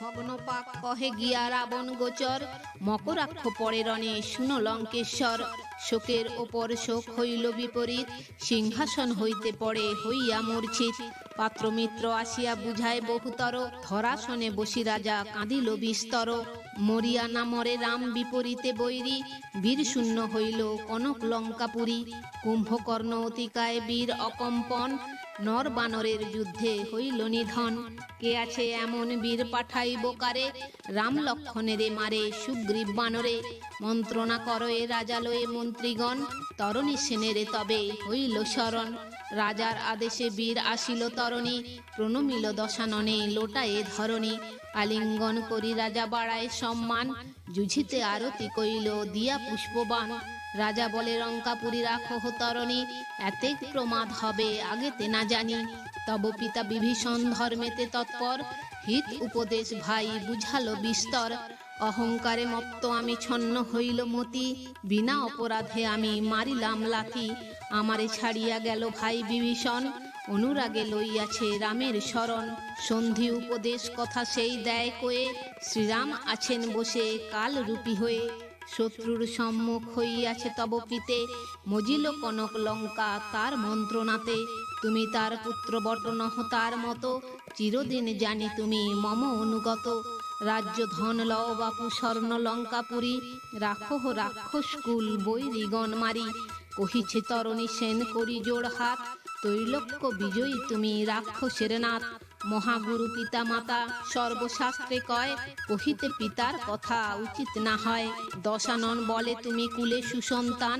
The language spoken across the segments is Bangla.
ভগ্নপাক কহে গিয়া রাবণ গোচর। মকরাক্ষ পরে রণে লঙ্কেশ্বর। শোকের ওপর শোক হইল বিপরীত। সিংহাসন হইতে পড়ে হইয়া মূর্ছিত। পাত্রমিত্র আসিয়া বুঝায় বহুতর। ধরাসনে বসি রাজা কাঁদিল বিস্তর। মরিয়া না মরে রাম বিপরীতে বৈরী। বীর শূন্য হইল কনক লঙ্কাপুরী। কুম্ভকর্ণ অতিকায় বীর অকম্পন। নর বানরের যুদ্ধে হইল নিধন। কে আছে এমন বীর পাঠাই বোকারে? রাম লক্ষণেরে মারে সুগ্রীব বানরে। মন্ত্রণা করয়ে রাজালয়ে মন্ত্রীগণ। তরণী সেনেরে তবে হইল শরণ। রাজার আদেশে বীর আসিল তরণী। প্রণমিল দশাননে লোটায়ে ধরণী। আলিঙ্গন করি রাজা বাড়ায় সম্মান। জুঝিতে আরতি কইল দিয়া পুষ্পবান। রাজা বলে, রঙ্কাপুরী রাখো হতরণী, এতে প্রমাদ হবে, আগেতে না জানি। তব পিতা বিভীষণ ধর্মেতে তৎপর, হিত উপদেশ ভাই বুঝালো বিস্তর। অহংকারে মত্ত আমি ছন্ন হইল মতি, বিনা অপরাধে আমি মারিলাম লাথি। আমারে ছাড়িয়া গেল ভাই বিভীষণ অনুরাগে লইয়াছে রামের শরণ। সন্ধি উপদেশ কথা সেই দেয় কয়ে, শ্রীরাম আছেন বসে কাল রূপী হয়ে। শত্রুর সম্মুখ হইয়াছে তব পিতে। মজিল কনক লঙ্কা তার মন্ত্রণাতে। তুমি তার পুত্র বটনহ তার মতো। চিরদিন জানি তুমি মম অনুগত। রাজ্য ধন লও বাপু স্বর্ণ লঙ্কাপুরী রাখো রাক্ষস কুল বৈরিগণ মারি। কহিছে তরণী সেন করি জোড় হাত। তৈলক্য বিজয়ী তুমি রাক্ষসের নাথ। মহাগুরু পিতা মাতা সর্বশাস্ত্রে কয়, কহিতে পিতার কথা উচিত না হয়। দশানন বলে তুমি কুলে সুসন্তান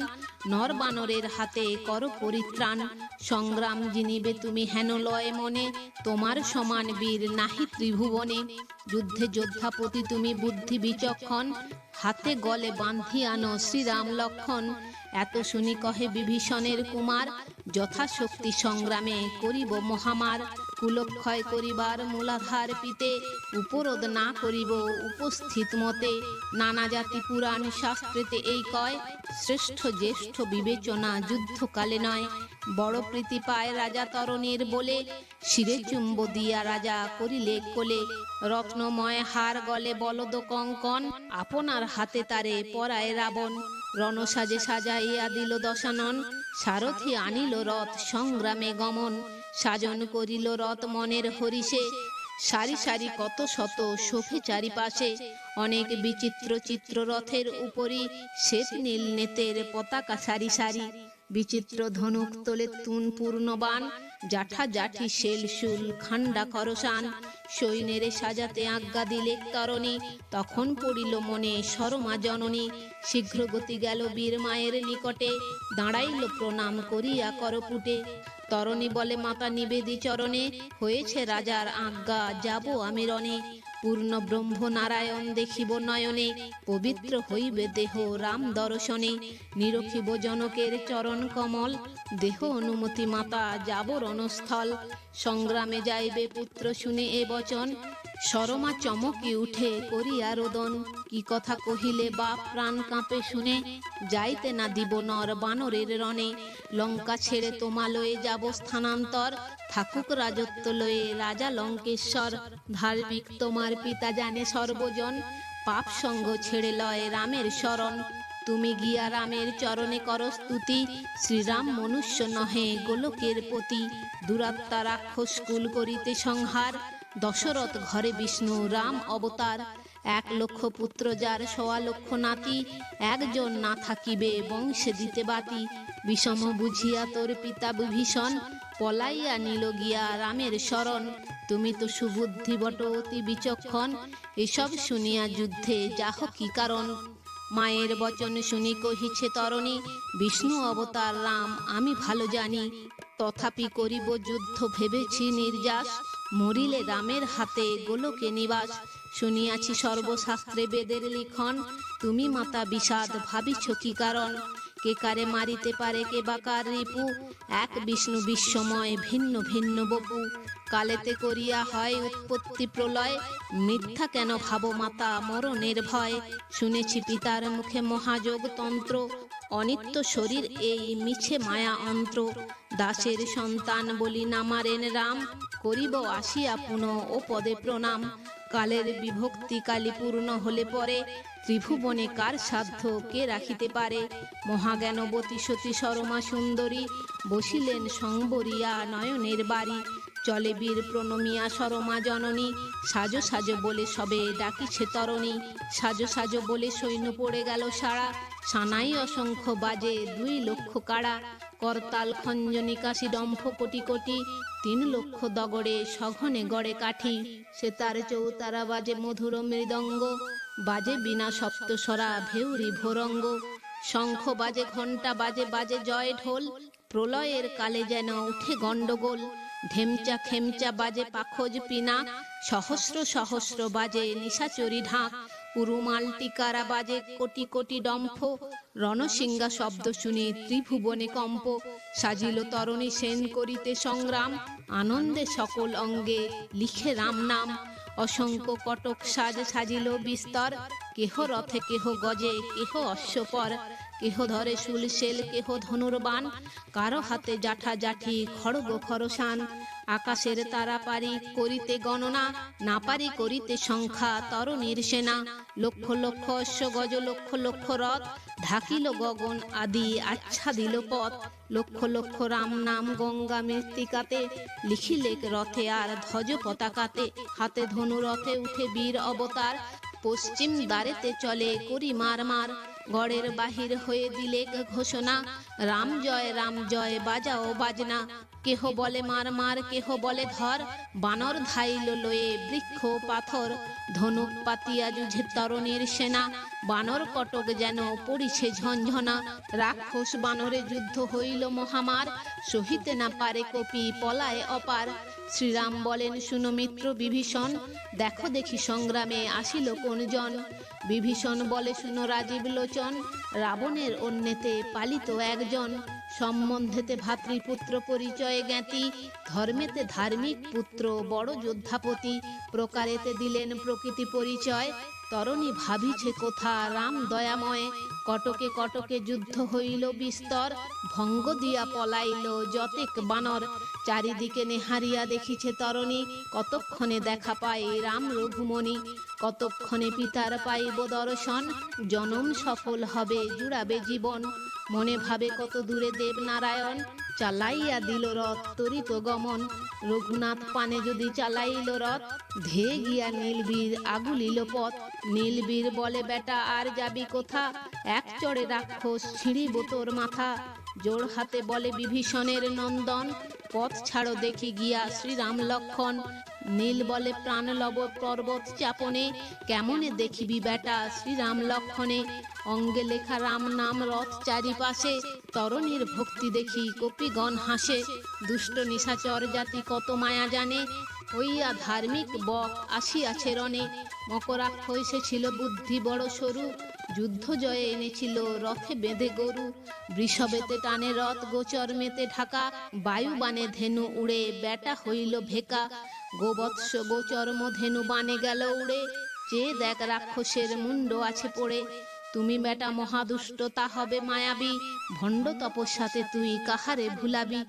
নর বানরের হাতে কর পরিত্রাণ। সংগ্রাম জিনিবে তুমি হেন লয় মনে, তোমার সমান বীর নাহি ত্রিভুবনে। যুদ্ধে যোদ্ধাপতি তুমি বুদ্ধি বিচক্ষণ, হাতে গলে বান্ধি আনো শ্রীরাম লক্ষণ। এত শুনি কহে বিভীষণের কুমার যথাশক্তি সংগ্রামে করিব মহামার। কুলক্ষয় করিবার মূলাধার পিতে উপরোধ না করিব, উপস্থিত মতে নানা জাতি পুরাণ শাস্ত্রেতে এই কয়, শ্রেষ্ঠ জ্যেষ্ঠ বিবেচনা যুদ্ধকালে নয়। বড় প্রীতি পায় রাজা তরণীর বলে, শিরে চুম্ব দিয়া রাজা করিলে কোলে, রত্নময় হার গলে বলদ কঙ্কন, আপনার হাতে তারে পরায় রাবণ। রণসাজে সাজাইয়া দিল দশানন, সারথি আনিল রথ সংগ্রামে গমন। সাজন করিল রত মনের হরিষে। সারি সারি কত শত শোভে চারিপাশে। অনেক বিচিত্র চিত্র রথের উপরই শ্বেত নীল নেতের পতাকা সারি সারি। বিচিত্র ধনুক তোলে তুন পূর্ণবান, জাঠা জাঠি শেল শুল খান্ডা খরসান। সৈন্যেরে সাজাতে আজ্ঞা দিলে তরণী, তখন পড়িল মনে সরমা জননী। শীঘ্র গতি গেল বীর মায়ের নিকটে, দাঁড়াইল প্রণাম করিয়া করপুটে। তরণী বলে, মাতা নিবেদি চরণে, হয়েছে রাজার আজ্ঞা, যাব আমি রণে। পূর্ণ ব্রহ্ম নারায়ণ দেখিব নয়নে, পবিত্র হইবে দেহ রাম দর্শনে। নিরখিব জনকের চরণ কমল, দেহ অনুমতি মাতা যাবর অনস্থল সংগ্রামে যাইবে পুত্র শুনে এ বচন সরমা চমকি উঠে করিয়া রোদন, কি কথা কহিলে বাপ? প্রাণ কাঁপে শুনে যাইতে না দিব নর বানরের রণে। লঙ্কা ছেড়ে তোমালয়ে যাব স্থানান্তর। থাকুক রাজত্ব লয়ে রাজা লঙ্কেশ্বর। ধার্মিক তোমার পিতা জানে সর্বজন। পাপ সঙ্গ ছেড়ে লয় রামের শরণ। তুমি গিয়া রামের চরণে কর স্তুতি। শ্রীরাম মনুষ্য নহে গোলকের পতি। দুরাত্মা রাক্ষস কুল করিতে সংহার। দশরথ ঘরে বিষ্ণু, রাম অবতার। এক লক্ষ পুত্র যার সোয়া লক্ষ নাতি। একজন না থাকিবে বংশে দিতে বাতি। বিষম বুঝিয়া তোর পিতা বিভীষণ, পলাইয়া নিল গিয়া রামের শরণ। তুমি তো সুবুদ্ধি বট, অতি বিচক্ষণ। এসব শুনিয়া যুদ্ধে যাহ কি কারণ? মায়ের বচন শুনি কহিছে তরণী, বিষ্ণু অবতার, রাম, আমি ভালো জানি। তথাপি করিব যুদ্ধ ভেবেছি নির্যাস। মরিলে রামের হাতে গোলকে নিবাস। শুনিয়াছি সর্বশাস্ত্রে বেদের লিখন, তুমি মাতা বিষাদ, ভাবিছ কি কারণ? কে কারে মারিতে পারে, কে বা কার রিপু? এক বিষ্ণু বিশ্বময়, ভিন্ন ভিন্ন বপু। কালেতে করিয়া হয় উৎপত্তি প্রলয়, মিথ্যা কেন ভাবো মাতা, মরণের ভয়? শুনেছি পিতার মুখে মহাযোগ তন্ত্র অনিত্য শরীর এই মিছে মায়া অন্ত্র। দাসের সন্তান বলি নামারেন রাম করিব আসিয়া পুনঃ ও পদে প্রণাম। কালের বিভক্তি কালী পূর্ণ হলে পরে ত্রিভুবনে কার সাধ্য কে রাখিতে পারে? মহাজ্ঞানবতী সতী সরমা সুন্দরী বসিলেন সংবরিয়া নয়নের বাড়ি। চলে বীর প্রণমিয়া সরমা জননী। সাজো সাজো বলে সবে ডাকিছে তরণী। সাজো সাজো বলে সৈন্য পড়ে গেল সারা। সানাই অসংখ্য বাজে দুই লক্ষ কাড়া, করতাল খঞ্জনি কাশি ডম্ফ কোটি কোটি, তিন লক্ষ দগড়ে সঘনে গড়ে কাঠি। সে তার চৌতারা বাজে মধুর মৃদঙ্গ, বাজে বিনা সপ্তস্বরা ভেউরি ভোরঙ্গ। শঙ্খ বাজে ঘণ্টা বাজে বাজে জয় ঢোল, প্রলয়ের কালে যেন উঠে গন্ডগোল ঢেমচা খেমচা বাজে পাখোজ পিনা, সহস্র সহস্র বাজে নিশাচরি ঢাক। উরুমাল টিকারা বাজে কোটি কোটি ডম্ফ। রণসিংহা শব্দ শুনে ত্রিভুবনে কম্প। সাজিল তরণী সেন করিতে সংগ্রাম। আনন্দে সকল অঙ্গে লিখে রাম নাম। অসংখ্য কটক সাজ সাজিল বিস্তর। কেহ রথে কেহ গজে, কেহ অশ্বপর। কেহ ধরে শুলশেল কেহ ধনুর্বাণ কারও হাতে জাঠা জাঠি, খড়গ খরসান। আকাশের তারা পারি করিতে গণনা, না পারি করিতে সংখ্যা, তরণীর সেনা। লক্ষ লক্ষ অশ্ব গজ, লক্ষ লক্ষ রথ, ঢাকিল গগন আদি আচ্ছা দিল পথ। লক্ষ লক্ষ রাম নাম গঙ্গা মৃত্তিকাতে, লিখিলেক রথে আর ধ্বজ পতাকাতে। হাতে ধনু রথে উঠে বীর অবতার, পশ্চিম দ্বারেতে চলে করি মার মার গড়ের বাহির হয়ে দিলে ঘোষণা, রাম জয় রাম জয়, বাজাও বাজনা। কেহ বলে মার মার, কেহ বলে ধর, বানর ধাইল লয়ে বৃক্ষ পাথর। ধনুক পাতিয়া যুঝে তরণের সেনা, বানর কটক যেন পড়িছে ঝনঝনা। রাক্ষস বানরে যুদ্ধ হইল মহামার সহিতে না পারে কপি পলায় অপার। শ্রীরাম বলেন, শুনো মিত্র বিভীষণ, দেখো দেখি সংগ্রামে আসিল কোনজন। বিভীষণ বলে, শুনো রাজীব লোচন, রাবণের অন্যেতে পালিত একজন। সম্বন্ধেতে ভাতৃপুত্র পরিচয়ে জ্ঞাতি, ধর্মেতে ধার্মিক পুত্র, বড় যোদ্ধাপতি। প্রকারেতে দিলেন প্রকৃতি পরিচয়, তরণী ভাবিছে কোথা রাম দয়াময়। কটকে কটকে যুদ্ধ হইল বিস্তর, ভঙ্গ দিয়া পলাইল যতেক বানর। চারিদিকে নেহারিয়া দেখিছে তরণী, কতক্ষণে দেখা পাই রাম রঘুমণি। কতক্ষণে পিতার পাইব দর্শন, জনম সফল হবে, জুড়াবে জীবন। মনে ভাবে কত দূরে দেবনারায়ণ, চালাইয়া দিল রথ তরিত গমন। রঘুনাথ পানে যদি চালাইল রথ, ধে গিয়া নীলবীর আগুলিল পথ। নীলবীর বলে, বেটা, আর যাবি কোথা? এক চড়ে রাক্ষস ছিঁড়িব বোতর মাথা। জোর হাতে বলে বিভীষণের নন্দন, পথ ছাড়ো দেখি গিয়া শ্রীরাম লক্ষণ। নীল বলে প্রাণ লব পর্বত চাপনে, কেমনে দেখিবি বেটা শ্রীরাম লক্ষণে? অঙ্গে লেখা রাম নাম রথ চারিপাশে, তরণীর ভক্তি দেখি কপিগণ হাসে। দুষ্ট নিশাচর জাতি কত মায়া জানে, হইয়া ধার্মিক বক আসিয়াছে রণে। মকরাক্ষ এসেছিল বুদ্ধি বড় সরু যুদ্ধ জয়ে এনেছিল রথে বেঁধে গরু। বৃষবেতে টানে রথ গোচর মেতে ঢাকা। বায়ু বানে ধেনু উড়ে বেটা হইল ভেকা। গোবৎস গোচর্ম ধেনু বানে গেল উড়ে। চেয়ে দেখ রাক্ষসের মুন্ড আছে পড়ে। তুমি বেটা মহাদুষ্ট, তা হবে মায়াবী। ভণ্ড তপস্যাতে তুই কাহারে ভুলাবি?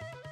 何?